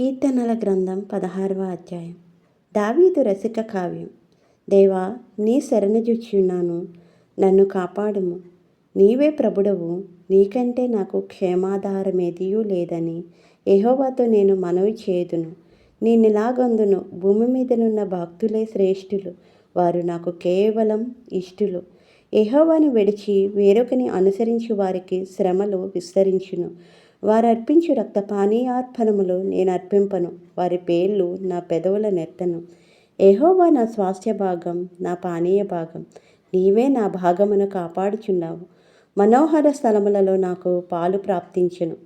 కీర్తనల గ్రంథం పదహారవ అధ్యాయం. దావీదు రసిక కావ్యం. దేవా నీ శరణజుచ్చున్నాను నన్ను కాపాడుము. నీవే ప్రభుడవు నీకంటే నాకు క్షేమాధారమేదియూ లేదని ఎహోవాతో నేను మనవి చేయుదును. నేనిలాగందును భూమి మీదనున్న భక్తులే శ్రేష్ఠులు వారు నాకు కేవలం ఇష్టులు. ఎహోవాను విడిచి వేరొకని అనుసరించి వారికి శ్రమలు విస్తరించును. వారు అర్పించు రక్త పానీయార్పణములు నేను అర్పింపను వారి పేర్లు నా పెదవుల నెత్తను. ఏహోవా నా స్వాస్థ్య భాగం నా పానీయ భాగం. నీవే నా భాగమును కాపాడుచున్నావు. మనోహర స్థలములలో నాకు పాలు ప్రాప్తించును.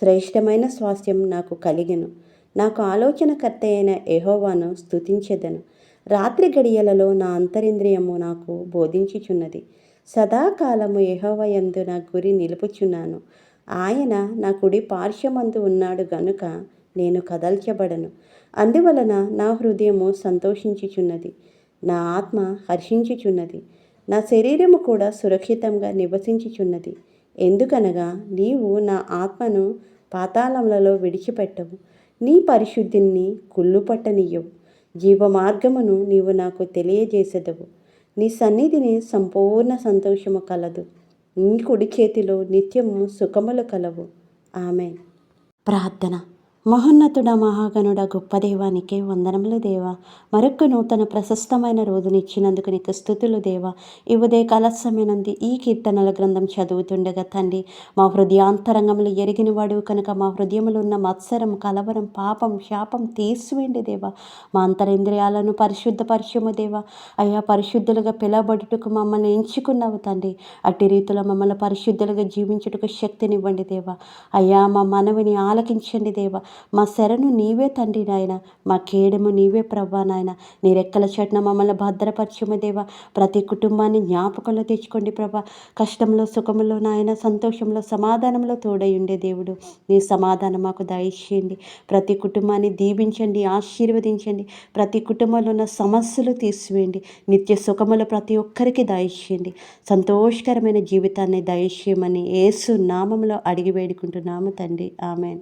శ్రేష్టమైన స్వాస్థ్యం నాకు కలిగెను. నాకు ఆలోచనకర్త అయిన ఏహోవాను స్థుతించెదను రాత్రి గడియలలో నా అంతరింద్రియము నాకు బోధించుచున్నది. సదాకాలము ఏహోవయందు యందు నా గురి నిలుపుచున్నాను. ఆయన నా కుడి పార్శ్వమందు ఉన్నాడు గనుక నేను కదల్చబడను. అందువలన నా హృదయము సంతోషించుచున్నది నా ఆత్మ హర్షించుచున్నది నా శరీరము కూడా సురక్షితంగా నివసించుచున్నది. ఎందుకనగా నీవు నా ఆత్మను పాతాళములలో విడిచిపెట్టవు నీ పరిశుద్ధిని కుళ్ళుపట్టనీయవు జీవ మార్గమును నీవు నాకు తెలియజేసెదవు నీ సన్నిధిని సంపూర్ణ సంతోషము కలదు. నీ కుడి చేతిలో నిత్యము సుఖములు కలవు. ఆమె ప్రార్థన. మహోన్నతుడ మహాగణుడ గొప్ప దేవానికి వందనములు దేవా. మరొక నూతన ప్రశస్తమైన రోజునిచ్చినందుకు నీకు స్థుతులు దేవా. ఈ ఉదయ కాలస్యమైనంది ఈ కీర్తనల గ్రంథం చదువుతుండగా తండ్రి మా హృదయాంతరంగములు ఎరిగిన వాడు కనుక మా హృదయములు ఉన్న మత్సరం కలవరం పాపం శాపం తీసివేండి దేవా. మా అంతరింద్రియాలను పరిశుద్ధపరచము దేవా. అయ్యా పరిశుద్ధులుగా పిలవబడుటకు మమ్మల్ని ఎంచుకున్నావు తండ్రి. అట్టి రీతిలో మమ్మల్ని పరిశుద్ధులుగా జీవించుటకు శక్తినివ్వండి దేవా. అయ్యా మా మనవిని ఆలకించండి దేవా. మా శరణు నీవే తండ్రి నాయన. మా కేడము నీవే ప్రభా నాయన. నీ రెక్కల చట్న మమ్మల్ని భద్రపరచము దేవా. ప్రతి కుటుంబాన్ని జ్ఞాపకంలో తెచ్చుకోండి ప్రభా. కష్టంలో సుఖంలో నాయన సంతోషంలో సమాధానంలో తోడై ఉండే దేవుడు. నీ సమాధానం మాకు దయచేయండి. ప్రతి కుటుంబాన్ని దీవించండి ఆశీర్వదించండి. ప్రతి కుటుంబంలో ఉన్న సమస్యలు తీసివేయండి. నిత్య సుఖములు ప్రతి ఒక్కరికి దయచేయండి. సంతోషకరమైన జీవితాన్ని దయచేయమని ఏసు నామంలో అడిగి వేడుకుంటున్నాము తండ్రి. ఆమె